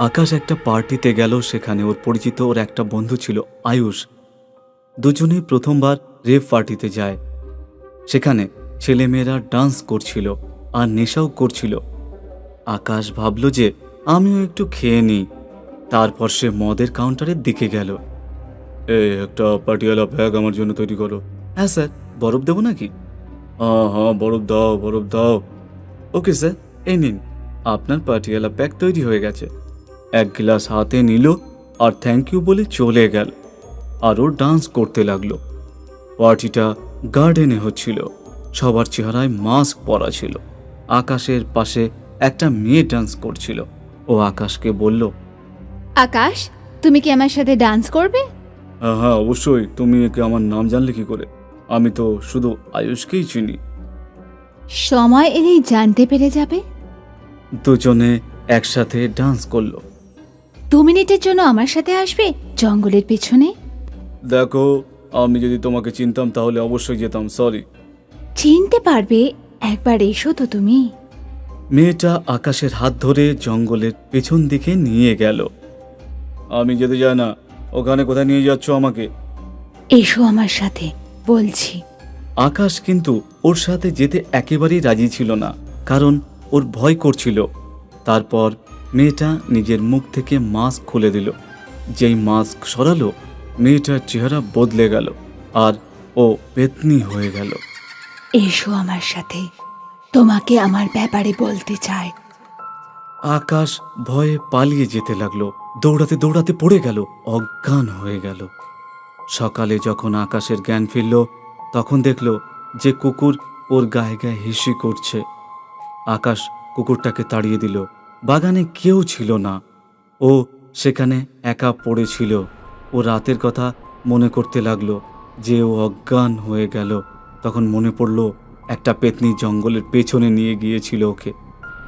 আকাশ একটা পার্টিতে গেল, সেখানে ওর পরিচিত ওর একটা বন্ধু ছিল, আয়ুষ। দুজনেই প্রথমবার রেভ পার্টিতে যায়। সেখানে ছেলেমেয়েরা ডান্স করছিল আর নেশাও করছিল। আকাশ ভাবল যে, আমিও একটু খেয়ে নিই। তারপর সে মদের কাউন্টারের দিকে গেল। এই একটা পাটিয়ালা ব্যাগ আমার জন্য তৈরি করো। হ্যাঁ স্যার, বরফ দেবো নাকি? হ্যাঁ হ্যাঁ বরফ দাও বরফ দাও। ওকে স্যার, এই নিন। আপনার পাটিয়ালা ব্যাগ তৈরি হয়ে গেছে। এক গ্লাস হাতে নিল আর থ্যাংক ইউ বলে চলে গেল। আরও ডান্স করতে লাগল। পার্টিটা গার্ডেনে হচ্ছিল। সবার চেহারায় মাস্ক পরা ছিল। আকাশের পাশে একটা মেয়ে ডান্স করছিল। ও আকাশকে বলল আকাশ তুমি কি আমার সাথে ডান্স করবে? হ্যাঁ হ্যাঁ অবশ্যই। তুমি একে আমার নাম জানলে কি করে? আমি তো শুধু আয়ুষকেই চিনি। সময় এলেই জানতে পেরে যাবে। দুজনে একসাথে ডান্স করল। দু মিনিটের জন্য আমার সাথে আসবে জঙ্গলের পেছনে? দেখো আমি যদি তোমাকে চিনতাম তাহলে অবশ্যই যেতাম সরি চিনতে পারবে একবার এসো তো তুমি। মেয়েটা আকাশের হাত ধরে জঙ্গলের পেছন দিকে নিয়ে গেল। আমি যেতে চাই না ওখানে কোথায় নিয়ে যাচ্ছ আমাকে? এসো আমার সাথে বলছি। আকাশ কিন্তু ওর সাথে যেতে একেবারেই রাজি ছিল না কারণ ওর ভয় করছিল। তারপর মেয়েটা নিজের মুখ থেকে মাস্ক খুলে দিল। যেই মাস্ক সরালো মেয়েটার চেহারা বদলে গেল আর ও পেতনি হয়ে গেল। এসো আমার সাথে। তোমাকে আমার ব্যাপারে বলতে চাই। আকাশ ভয়ে পালিয়ে যেতে লাগল। দৌড়াতে দৌড়াতে পড়ে গেল অজ্ঞান হয়ে গেল। সকালে যখন আকাশের জ্ঞান ফিরল তখন দেখল যে কুকুর ওর গায়ে গায়ে হিসি করছে। আকাশ কুকুরটাকে তাড়িয়ে দিল। বাগানে কেউ ছিল না। ও সেখানে একা পড়েছিল। ও রাতের কথা মনে করতে লাগল যে ও অজ্ঞান হয়ে গেল। তখন মনে পড়ল একটা পেতনি জঙ্গলের পেছনে নিয়ে গিয়েছিল ওকে।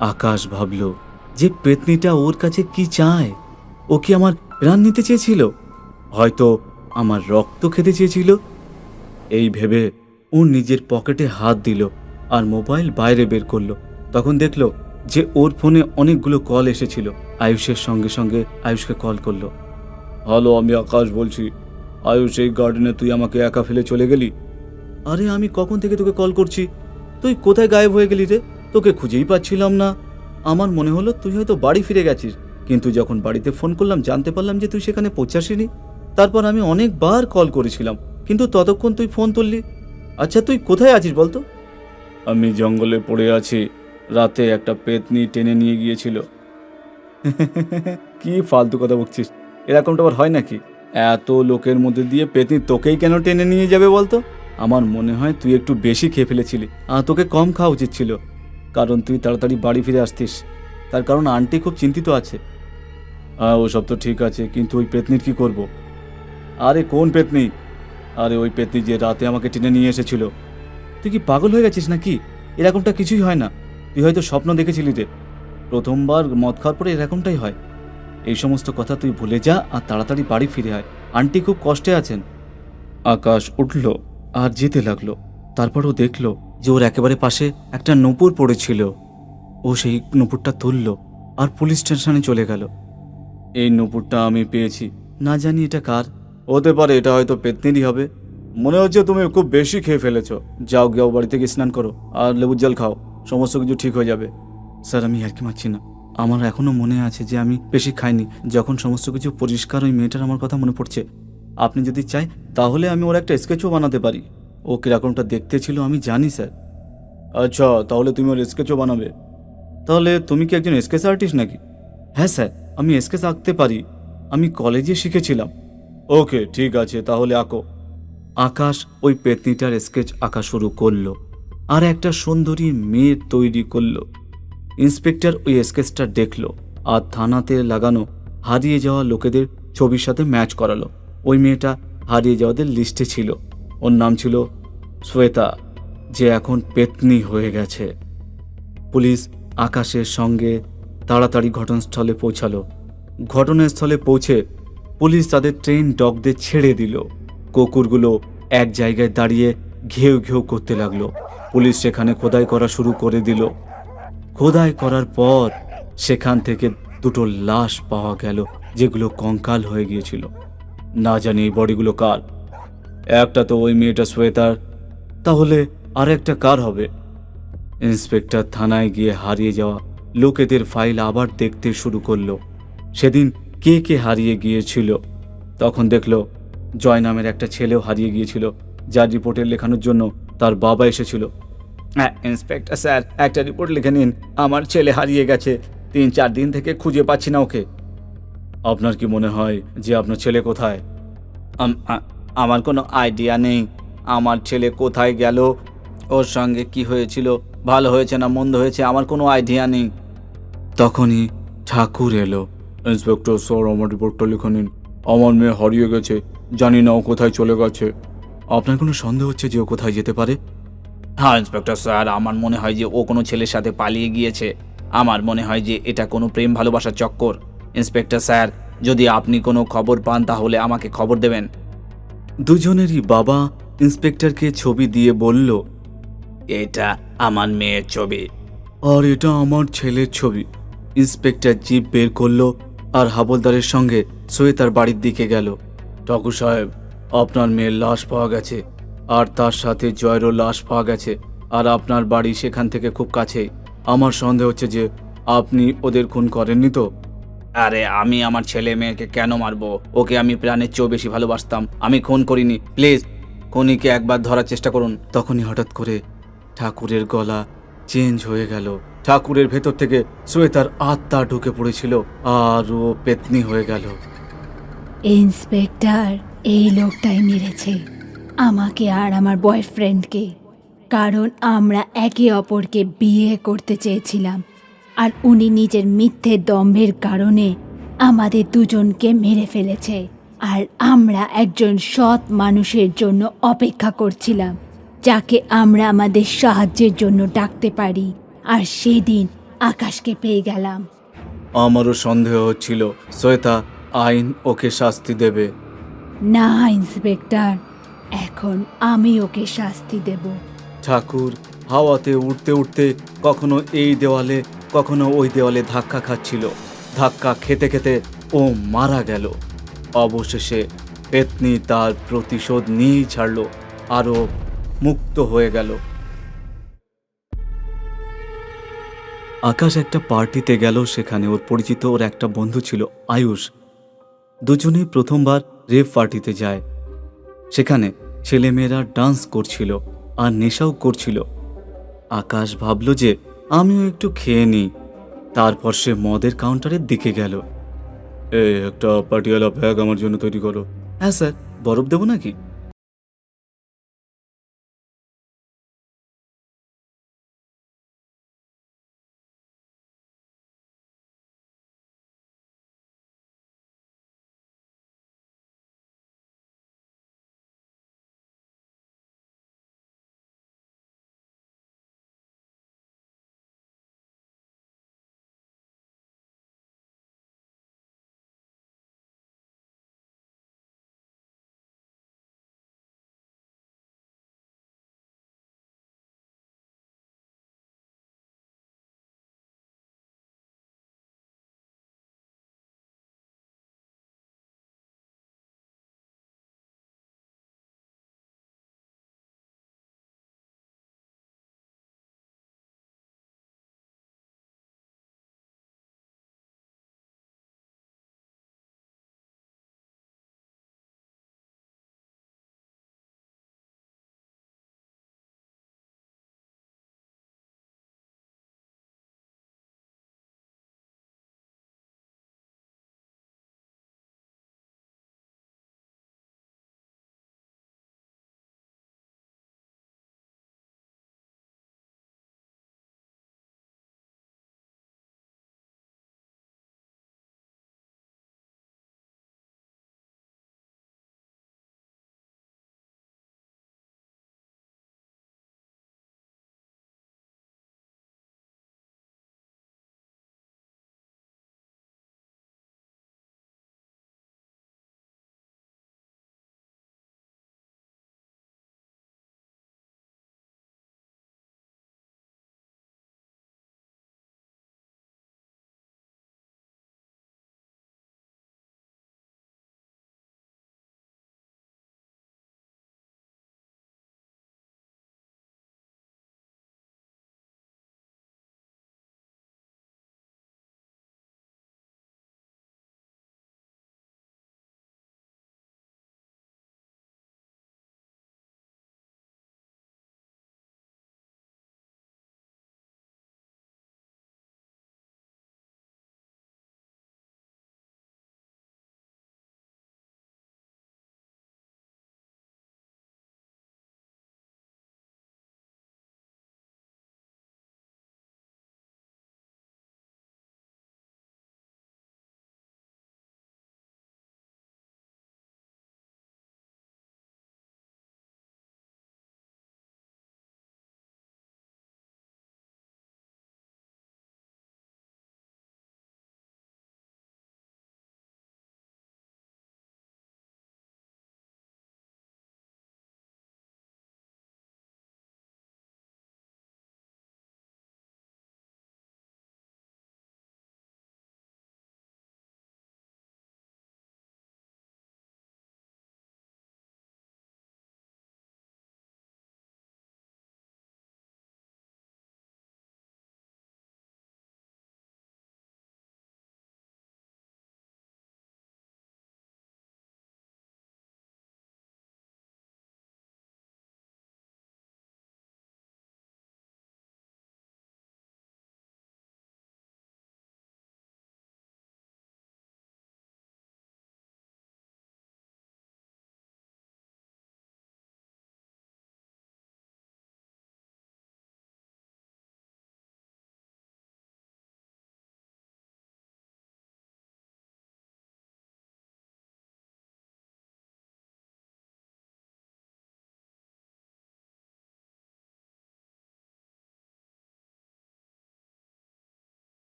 আকাশ ভাবল, যে পেতনিটা ওর কাছে কি চায়? ও কি আমার প্রাণ নিতে চেয়েছিল? হয়তো আমার রক্ত খেতে চেয়েছিল? এই ভেবে ও নিজের পকেটে হাত দিল আর মোবাইল বাইরে বের করল। তখন দেখল যে ওর ফোনে অনেকগুলো কল এসেছিল। আয়ুষের সঙ্গে সঙ্গে আয়ুষকে কল করল। হ্যালো আমি আকাশ বলছি। আয়ুষ এই গার্ডেনে তুই আমাকে একা ফেলে চলে গেলি? আরে আমি কখন থেকে তোকে কল করছি? তুই কোথায় গায়েব হয়ে গেলি রে? তোকে খুঁজেই পাচ্ছিলাম না। আমার মনে হলো তুই হয়তো বাড়ি ফিরে গেছিস। কিন্তু যখন বাড়িতে ফোন করলাম জানতে পারলাম যে তুই সেখানে পৌঁছাসিনি। তারপর আমি অনেকবার কল করেছিলাম কিন্তু ততক্ষণ তুই ফোন তুললি। আচ্ছা তুই কোথায় আছিস বলতো? আমি জঙ্গলে পড়ে আছি। রাতে একটা পেতনি টেনে নিয়ে গিয়েছিল। কি ফালতু কথা বকছিস? এরকমটা আবার হয় নাকি? এত লোকের মধ্যে দিয়ে পেতনি তোকেই কেন টেনে নিয়ে যাবে বলতো? আমার মনে হয় তুই একটু বেশি খেয়ে ফেলেছিলি। আর তোকে কম খাওয়া উচিত ছিল। কারণ তুই তাড়াতাড়ি বাড়ি ফিরে আসতিস। তার কারণ আন্টি খুব চিন্তিত আছে। হ্যাঁ ওসব তো ঠিক আছে, কিন্তু ওই পেতনির কি করব? আরে, কোন পেতনি? আরে, ওই পেতনি যে রাতে আমাকে টেনে নিয়ে এসেছিল। তুই কি পাগল হয়ে গেছিস নাকি? এরকমটা কিছুই হয় না। তুই হয়তো স্বপ্ন দেখেছিলি রে প্রথমবার মদ খাওয়ার পরে এরকমটাই হয়। এই সমস্ত কথা তুই ভুলে যা আর তাড়াতাড়ি বাড়ি ফিরে আয়। আন্টি খুব কষ্টে আছেন। আকাশ উঠল আর যেতে লাগল। তারপর ও দেখল যে ওর একেবারে পাশে একটা নূপুর পড়েছিল। ও সেই নূপুরটা তুলল আর পুলিশ স্টেশনে চলে গেল। এই নূপুরটা আমি পেয়েছি। না জানি এটা কার। হতে পারে এটা হয়তো পেতনিরই হবে। মনে হচ্ছে তুমি খুব বেশি খেয়ে ফেলেছো। যাও যাও বাড়ি থেকে স্নান করো আর লেবুর জল খাও। সমস্ত কিছু ঠিক হয়ে যাবে। স্যার, আমি আর কি মারছি না। আমার এখনও মনে আছে যে আমি বেশি খাইনি। যখন সমস্ত কিছু পরিষ্কার ওই মেয়েটার আমার কথা মনে পড়ছে, আপনি যদি চাই, তাহলে আমি ওর একটা স্কেচও বানাতে পারি। ও কিরকমটা দেখতে ছিল আমি জানি, স্যার। আচ্ছা তাহলে তুমি ওর স্কেচও বানাবে। তাহলে তুমি কি একজন স্কেচ আর্টিস্ট নাকি? হ্যাঁ স্যার, আমি স্কেচ আঁকতে পারি। আমি কলেজে শিখেছিলাম। ওকে, ঠিক আছে, তাহলে আঁকো। আকাশ ওই পেতনিটার স্কেচ আঁকা শুরু করল। আর একটা সুন্দরী মেয়ে তৈরি করল। ইন্সপেক্টর ওই স্কেচটা দেখল আর থানাতে লাগানো হারিয়ে যাওয়া লোকেদের ছবির সাথে ম্যাচ করালো। ওই মেয়েটা হারিয়ে যাওয়াদের লিস্টে ছিল। ওর নাম ছিল শ্বেতা, যে এখন পেতনি হয়ে গেছে। পুলিশ আকাশের সঙ্গে তাড়াতাড়ি ঘটনাস্থলে পৌঁছালো। ঘটনাস্থলে পৌঁছে পুলিশ তাদের ট্রেন ডগদের ছেড়ে দিল। কুকুরগুলো এক জায়গায় দাঁড়িয়ে ঘেউ ঘেউ করতে লাগল। পুলিশ সেখানে খোদাই করা শুরু করে দিল। খোদাই করার পর সেখান থেকে দুটো লাশ পাওয়া গেল, যেগুলো কঙ্কাল হয়ে গিয়েছিল। না জানি এই বডিগুলো কার। একটা তো ওই মেয়েটা শ্বেতার। তাহলে আর একটা কার হবে? ইন্সপেক্টর থানায় গিয়ে হারিয়ে যাওয়া লোকেদের ফাইল আবার দেখতে শুরু করল। সেদিন কে কে হারিয়ে গিয়েছিল? তখন দেখল, জয় নামের একটা ছেলেও হারিয়ে গিয়েছিল, যার রিপোর্টে লেখানোর জন্য তার বাবা এসেছিল। হ্যাঁ ইন্সপেক্টর স্যার একটা রিপোর্ট লিখে নিন। আমার ছেলে হারিয়ে গেছে। তিন চার দিন থেকে খুঁজে পাচ্ছি না ওকে। আপনার কি মনে হয় যে আপনার ছেলে কোথায়? আমার কোনো আইডিয়া নেই। আমার ছেলে কোথায় গেল? ওর সঙ্গে কি হয়েছিল? ভালো হয়েছে না মন্দ হয়েছে? আমার কোনো আইডিয়া নেই। তখনই ঠাকুর এলো। ইন্সপেক্টর স্যার আমার রিপোর্টটা লিখে নিন। আমার মেয়ে হারিয়ে গেছে। জানি না ও কোথায় চলে গেছে। আপনার কোনো সন্দেহ হচ্ছে যে ও কোথায় যেতে পারে? হ্যাঁ ইন্সপেক্টর স্যার আমার মনে হয় যে ও কোনো ছেলের সাথে পালিয়ে গিয়েছে। আমার মনে হয় যে এটা কোনো প্রেম ভালোবাসার চক্কর। ইন্সপেক্টর স্যার যদি আপনি কোনো খবর পান তাহলে আমাকে খবর দেবেন। দুজনেরই বাবা ইন্সপেক্টরকে ছবি দিয়ে বলল এটা আমার মেয়ের ছবি। আর এটা আমার ছেলের ছবি। ইন্সপেক্টর জিপ বের করল আর হাবলদারের সঙ্গে শ্বেতার বাড়ির দিকে গেল। ঠাকুর সাহেব আপনার মেয়ের লাশ পাওয়া গেছে আর তার সাথে জয়েরও লাশ পাওয়া গেছে আর আপনার বাড়ি সেখান থেকে খুব কাছেই আমার সন্দেহ হচ্ছে যে আপনি ওদের খুন করেননি তো? আরে আমি আমার ছেলে মেয়েকে কেন মারবো? ওকে আমি প্রাণের চেয়েও বেশি ভালোবাসতাম। আমি খুন করিনি। প্লিজ খুনিকে একবার ধরার চেষ্টা করুন। তখনই হঠাৎ করে ঠাকুরের গলা চেঞ্জ হয়ে গেল। ঠাকুরের ভেতর থেকে শ্বেতার আত্মা ঢুকে পড়েছিল আর ও পেতনি হয়ে গেল। ইন্সপেক্টর এই লোকটাই মেরেছে। আমাকে আর আমার বয়ফ্রেন্ডকে। কারণ আমরা একে অপরকে বিয়ে করতে চেয়েছিলাম। আর উনি নিজের মিথ্যে দম্ভের কারণে আমাদের দুজনকে মেরে ফেলেছে। আর আমরা একজন সৎ মানুষের জন্য অপেক্ষা করছিলাম, যাকে আমরা আমাদের সাহায্যের জন্য ডাকতে পারি। আর সেদিন আকাশকে পেয়ে গেলাম। আমারও সন্দেহ হচ্ছিল, শ্বেতা আইন ওকে শাস্তি দেবে। না, ইন্সপেক্টর। এখন আমি ওকে শাস্তি দেব। ঠাকুর, হাওয়াতে উঠতে উঠতে কখনো এই দেওয়ালে, কখনো ওই দেওয়ালে ধাক্কা খাচ্ছিল। ধাক্কা খেতে খেতে ও মারা গেল। অবশেষে পেতনি তার প্রতিশোধ নিয়েই ছাড়লো, আরও মুক্ত হয়ে গেল। আকাশ একটা পার্টিতে গেল, সেখানে ওর পরিচিত ওর একটা বন্ধু ছিল, আয়ুষ। দুজনেই প্রথমবার রেভ পার্টিতে যায়। সেখানে ছেলেমেয়েরা ডান্স করছিল আর নেশাও করছিল। আকাশ ভাবল যে, আমিও একটু খেয়ে নিই। তারপর সে মদের কাউন্টারের দিকে গেল। এ একটা পাটিয়ালা ব্যাগ আমার জন্য তৈরি করো। হ্যাঁ স্যার। বরফ দেবো নাকি?